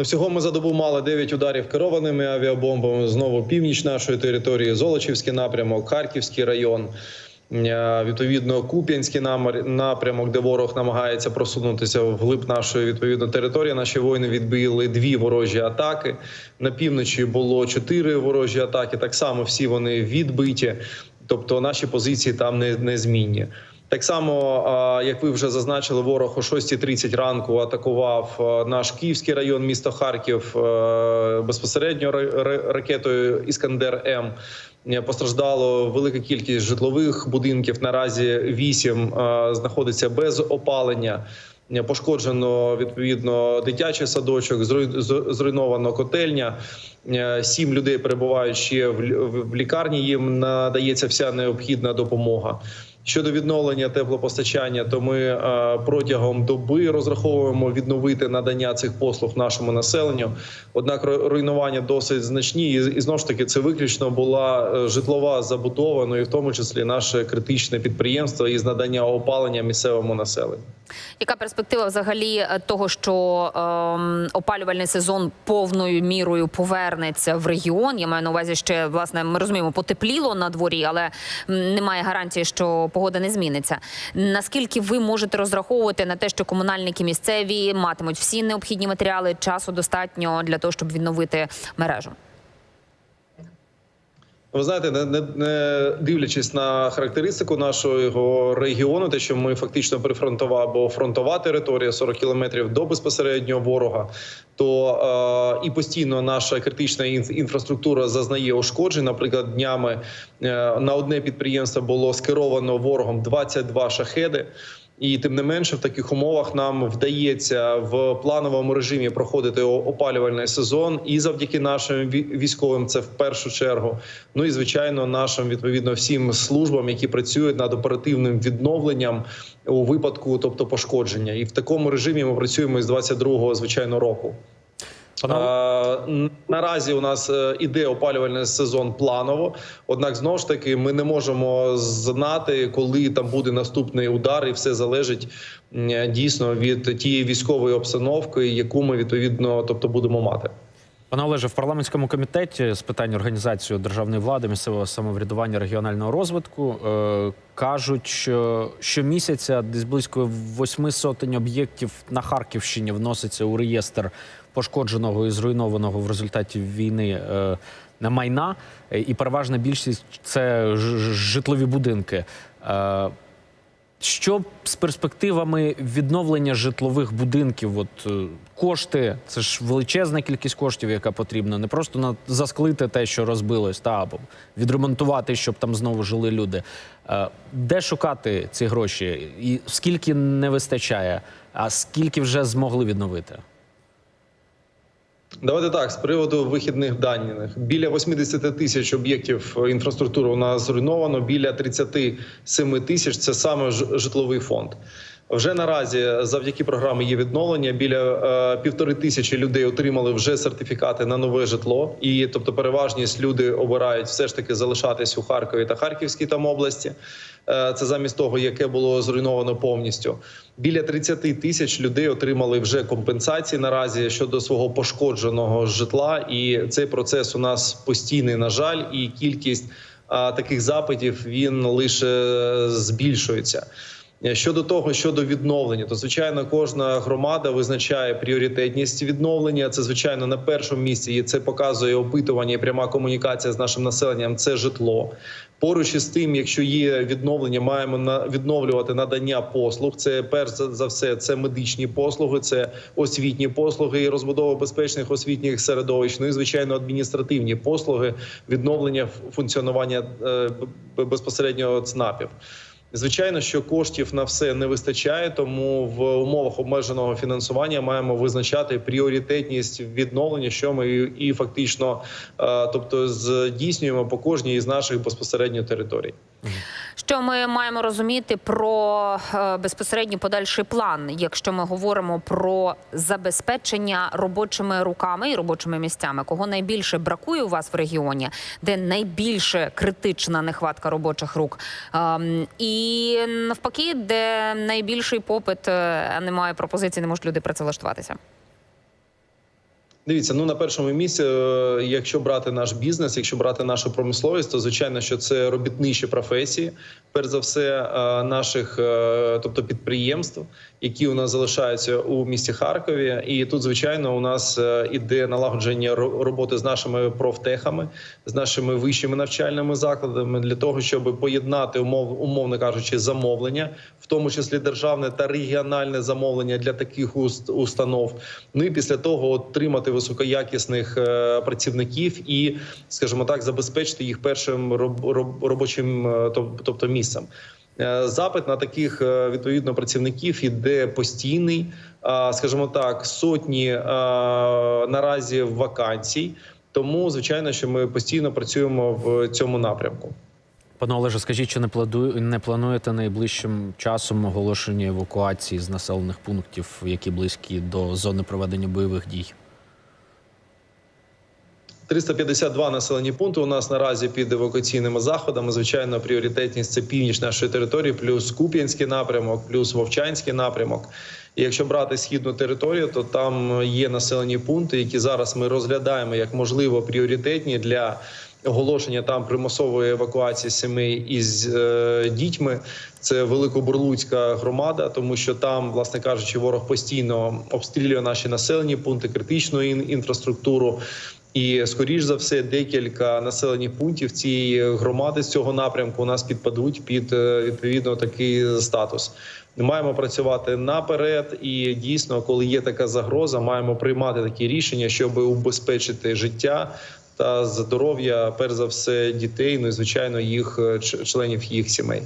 Ну, Всього ми за добу мали 9 ударів керованими авіабомбами. Знову північ нашої території, Золочівський напрямок, Харківський район. Е, Відповідно, Куп'янський напрямок, де ворог намагається просунутися вглиб нашої відповідно території. Наші воїни відбили дві ворожі атаки. На півночі було чотири ворожі атаки. Так само всі вони відбиті. Тобто наші позиції там не, незмінні. Так само, як ви вже зазначили, ворог о 6.30 ранку атакував наш Київський район, місто Харків безпосередньо ра- ра- ракетою Іскандер М. Е, Постраждало велика кількість житлових будинків. Наразі вісім знаходиться без опалення. Е, Пошкоджено відповідно дитячий садочок, зруй- зруйновано котельня. Е, Сім людей перебувають ще в лікарні. Їм надається вся необхідна допомога. Щодо відновлення теплопостачання, то ми е, протягом доби розраховуємо відновити надання цих послуг нашому населенню. Однак ру- руйнування досить значні, і, і знову ж таки це виключно була е, житлова забудова, ну і в тому числі наше критичне підприємство із надання опалення місцевому населенню. Яка перспектива взагалі е, того, що ем, опалювальний сезон повною мірою повернеться в регіон? Я маю на увазі, ще власне ми розуміємо, потепліло на дворі, але немає гарантії, що погода не зміниться. Наскільки ви можете розраховувати на те, що комунальники місцеві матимуть всі необхідні матеріали, часу достатньо для того, щоб відновити мережу? Ви знаєте, не, не, не дивлячись на характеристику нашого регіону, те, що ми фактично прифронтова або фронтова територія 40 кілометрів до безпосереднього ворога, то е, і постійно наша критична інф- інфраструктура зазнає ушкоджень. Наприклад, днями е, на одне підприємство було скеровано ворогом 22 шахеди. І тим не менше, в таких умовах нам вдається в плановому режимі проходити опалювальний сезон, і завдяки нашим військовим, це в першу чергу. Ну і звичайно, нашим відповідно всім службам, які працюють над оперативним відновленням у випадку, тобто пошкодження. І в такому режимі ми працюємо з 22-го, звичайно, року. Е, Наразі у нас е, іде опалювальний сезон планово. Однак, знову ж таки, ми не можемо знати, коли там буде наступний удар, і все залежить дійсно від тієї військової обстановки, яку ми відповідно, тобто будемо мати. Пане Олеже, в парламентському комітеті з питань організації державної влади, місцевого самоврядування, регіонального розвитку е, кажуть, що щомісяця десь близько восьми сотень об'єктів на Харківщині вноситься у реєстр пошкодженого і зруйнованого в результаті війни е, на майна, Е, і переважна більшість це житлові будинки. Е, що з перспективами відновлення житлових будинків? От е, кошти, це ж величезна кількість коштів, яка потрібна. Не просто на засклити те, що розбилось, та або відремонтувати, щоб там знову жили люди. Е, Де шукати ці гроші? І скільки не вистачає, а скільки вже змогли відновити? Давайте так з приводу вихідних даних. Біля 80 тисяч об'єктів інфраструктури у нас зруйновано. Біля 37 тисяч це саме житловий фонд. Вже наразі завдяки програмі є відновлення. Біля е, півтори тисячі людей отримали вже сертифікати на нове житло, і тобто переважність люди обирають все ж таки залишатись у Харкові та Харківській там області. Е, Це замість того, яке було зруйновано повністю. Біля 30 тисяч людей отримали вже компенсації наразі щодо свого пошкодженого житла. І цей процес у нас постійний, на жаль, і кількість а, таких запитів він лише збільшується. Е, Щодо того, щодо відновлення, то звичайно кожна громада визначає пріоритетність відновлення. Це звичайно на першому місці. І це показує опитування і пряма комунікація з нашим населенням. Це житло. Поруч із тим, якщо є відновлення, маємо на відновлювати надання послуг. Це перш за все, це медичні послуги, це освітні послуги і розбудова безпечних освітніх середовищ. Ну і звичайно, адміністративні послуги, відновлення функціонування е, безпосередньо ЦНАПів. Звичайно, що коштів на все не вистачає, тому в умовах обмеженого фінансування маємо визначати пріоритетність відновлення, що ми і, фактично, е, тобто, здійснюємо по кожній із наших безпосередньо територій. Що ми маємо розуміти про е, безпосередній подальший план, якщо ми говоримо про забезпечення робочими руками і робочими місцями, кого найбільше бракує у вас в регіоні, де найбільше критична нехватка робочих рук, Ем, і навпаки, де найбільший попит, е, немає пропозицій, не можуть люди працевлаштуватися. Дивіться, ну на першому місці, е, якщо брати наш бізнес, якщо брати нашу промисловість, то звичайно, що це робітничі професії, перш за все, е, наших, е, тобто підприємств, які у нас залишаються у місті Харкові. І тут, звичайно, у нас іде налагодження ро- роботи з нашими профтехами, з нашими вищими навчальними закладами для того, щоб поєднати умов, умовно кажучи, замовлення, в тому числі державне та регіональне замовлення для таких уст- установ. Ну і після того отримати високоякісних е, працівників і, скажімо так, забезпечити їх першим роб- роб- робочим, е, тобто місцем. Е, Запит на таких відповідно працівників іде постійний, скажімо так, сотні наразі вакансій. Тому, звичайно, що ми постійно працюємо в цьому напрямку. Пане Олеже, скажіть, чи не не плануєте найближчим часом оголошення евакуації з населених пунктів, які близькі до зони проведення бойових дій? 352 населені пункти у нас наразі під евакуаційними заходами. Звичайно, пріоритетність це північ нашої території, плюс Куп'янський напрямок, плюс Вовчанський напрямок. І якщо брати східну територію, то там є населені пункти, які зараз ми розглядаємо як можливо пріоритетні для оголошення там примусової евакуації сімей із е, дітьми. Це Великобурлуцька громада, тому що там, власне кажучи, ворог постійно обстрілює наші населені пункти, критичну ін- інфраструктуру. І скоріш за все, декілька населених пунктів цієї громади з цього напрямку у нас підпадуть під е, відповідно такий статус. Маємо працювати наперед, і дійсно, коли є така загроза, маємо приймати такі рішення, щоб убезпечити життя та здоров'я, перш за все, дітей, ну і звичайно, їх е, членів їх сімей.